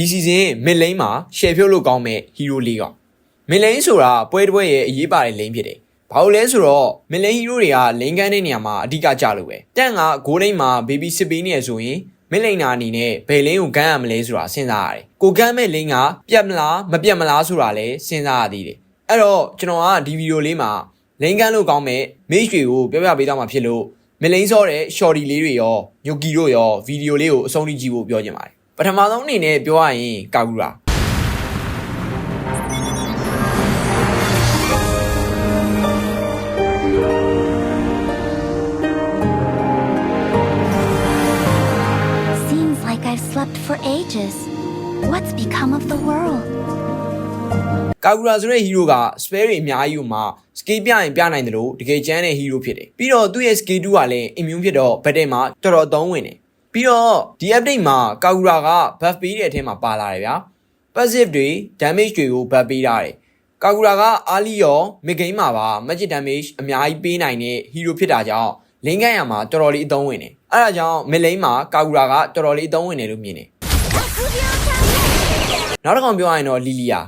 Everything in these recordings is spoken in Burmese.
ဒီစီဇန်မစ်လိန်မှာရှယ်ဖြုတ်လို့ကောင်းမဲ့ဟီရိုလေးကောင်မစ်လိန်ဆိုတာပွဲတစ်ပွဲရဲ့အရေးပါတဲ့လိန်ဖြစ်တယ်ဘာလို့လဲဆိုတော့မစ်လိန်ဟီရိုတွေကလိန်ကန်းတဲ့နေရာမှာအဓိကကြလို့ပဲတန့်ကဂိုးလိန်မှာဘေဘီစစ်ပေးနေရဆိုရင်မစ်လိန်နာအနေနဲ့ဘယ်လိန်ကိုဂန်းရမလဲဆိုတာစဉ်းစားရတယ်ကိုဂန်းမဲ့လိန်ကပြတ်မလားမပြတ်မလားဆိုတာလည်းစဉ်းစားရသေးတယ်အဲ့တော့ကျွန်တော်ကဒီဗီဒီယိုလေးမှာလိန်ကန်းလို့ကောင်းမဲ့မိတ်တွေကိုပြောပြပေးသွားမှာဖြစ်လို့မလိန်စောတဲ့ shorty လေးတွေရောညိုကီတို့ရောဗီဒီယိုလေးကိုအဆုံးထိကြည့်ဖို့ပြောချင်ပါတယ် ပထမဆုံးအနေနဲ့ပြောရရင်ကာကူရာ Seems like I've slept for ages. What's become of the world? ကာကူရာဆိုတဲ့ဟီးရိုးက spare တွေအများကြီးကိုမှ skill ပြရင်ပြနိုင်တယ်လို့တကယ်ကျန်းတဲ့ဟီးရိုးဖြစ်တယ်ပြီးတော့သူ့ရဲ့ skill 2ကလည်း immune ဖြစ်တော့ battle မှာတော်တော်သုံးဝင်တယ် ပြီးတော့ဒီ update မှာကာကူရာက buff ပေးတဲ့အထက်မှာပါလာတယ်ဗျာ passive တွေ damage တွေကို buff ပေးထားတယ်ကာကူရာက early ရော mid game မှာပါ magic damage အများကြီးပေးနိုင်တဲ့ဟီးရိုးဖြစ်တာကြောင့်လင်းကန်ရမှာတော်တော်လေးအသုံးဝင်တယ်အဲဒါကြောင့် mid lane မှာကာကူရာကတော်တော်လေးအသုံးဝင်တယ်လို့မြင်တယ်နောက်တစ်ကောင်ပြောရရင်တော့လီလီယာ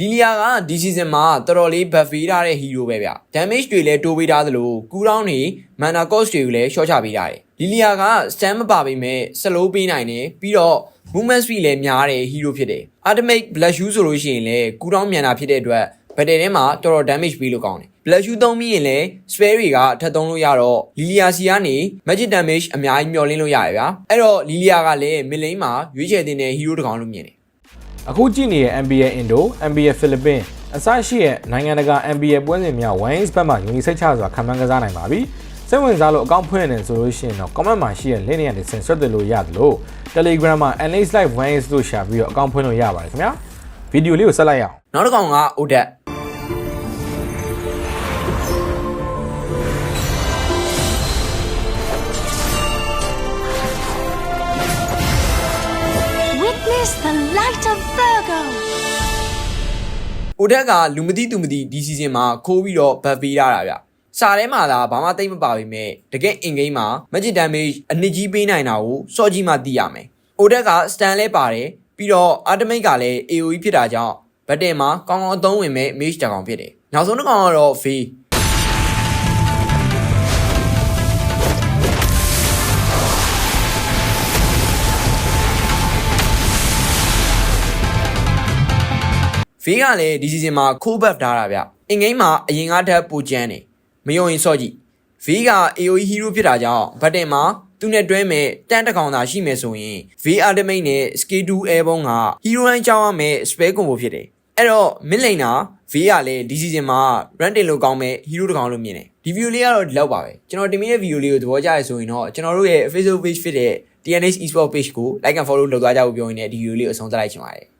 လီလီယာကဒီ season မှာတော်တော်လေး buff ပေးထားတဲ့ hero ပဲဗျ damage တွေလည်းတိုးပေးထားသလို cooldown တွေ mana cost တွေကိုလည်း short ချပေးထားတယ်လီလီယာက stand မပါပေမဲ့ slow ပေးနိုင်တယ်ပြီးတော့ movement speed လည်းများတဲ့ hero ဖြစ်တယ် ultimate blood shoe ဆိုလို့ရှိရင်လည်း cooldown မြန်တာဖြစ်တဲ့အတွက် battle ထဲမှာတော်တော် damage ပေးလို့ကောင်းတယ် blood shoe သုံးပြီးရင်လည်း spare တွေကထပ်သုံးလို့ရတော့လီလီယာစီကနေ magic damage အများကြီးမျှော်လင့်လို့ရတယ်ဗျာအဲ့တော့လီလီယာကလည်း mid lane မှာရွေးချယ်တင်တဲ့ hero တစ်ကောင်လို့မြင်တယ် အခုကြည့်နေတဲ့ NBA Indo, NBA Philippines အစရှိတဲ့နိုင်ငံတကာ NBA ပွဲစဉ်များ Wines ဘက်မှာယုံကြည်စိတ်ချစွာခံမှန်းကစားနိုင်ပါပြီ။စိတ်ဝင်စားလို့အကောင့်ဖွင့်နေဆိုလို့ရှိရင်တော့ comment မှာရှိတဲ့ link တွေကနေဆင်ဆွတ်တယ်လို့ရတယ်လို့ Telegram မှာ NH Live Wines လို့ရှာပြီးတော့အကောင့်ဖွင့်လို့ရပါတယ်ခင်ဗျာ။ဗီဒီယိုလေးကိုဆက်လိုက်ရအောင်နောက်တစ်ကောင်ကအို ဒက် Witness the light of Virgo. အိုဒက်ကလူမသိသူမသိဒီစီဇန်မှာခိုးပြီးတော့ဘတ်ပေးရတာဗျစာထဲမှာသာဘာမှသိမ့်မပါပေမဲ့တကယ် in game မှာ magic damage အနစ်ကြီးပေးနိုင်တာကိုစော့ကြီးမှသိရမယ်အိုဒက်က stand လဲပါတယ်ပြီးတော့ ultimate ကလည်း AoE ဖြစ်တာကြောင့်ဘတ်တင်မှာကောင်းကောင်းအသုံးဝင်မဲ့ mage တစ်ကောင်ဖြစ်တယ်နောက်ဆုံးတစ်ကောင်ကတော့ V ဖေးကလည်းဒီစီဇန်မှာခိုးဘတ်ထားတာဗျအင်ဂိမ်းမှာအရင်ကတည်းကပူကျန်းနေမယုံရင်စော့ကြည့်ဖေးက AOE hero ဖြစ်တာကြောင့်ဘတ်တင်မှာသူနဲ့တွဲမဲ့တန်းတစ်ကောင်သာရှိမယ်ဆိုရင် V ultimate နဲ့ skill 2 air ဘုံက hero တိုင်းကြောင်းရမယ် spell combo ဖြစ်တယ်အဲ့တော့ mid lane က V ကလည်းဒီစီဇန်မှာ run တင်လို့ကောင်းမဲ့ hero တစ်ကောင်လို့မြင်တယ်ဒီ view လေးကတော့ဒီလောက်ပါပဲကျွန်တော်တင်ပြတဲ့ video လေးကိုသဘောကျရဆိုရင်တော့ကျွန်တော်တို့ရဲ့ Facebook page ဖြစ်တဲ့ TNH Esport page ကို like and follow လုပ်သွားကြဖို့ပြောရင်းနဲ့ဒီ video လေးကိုအဆုံးသတ်လိုက်ချင်ပါတယ်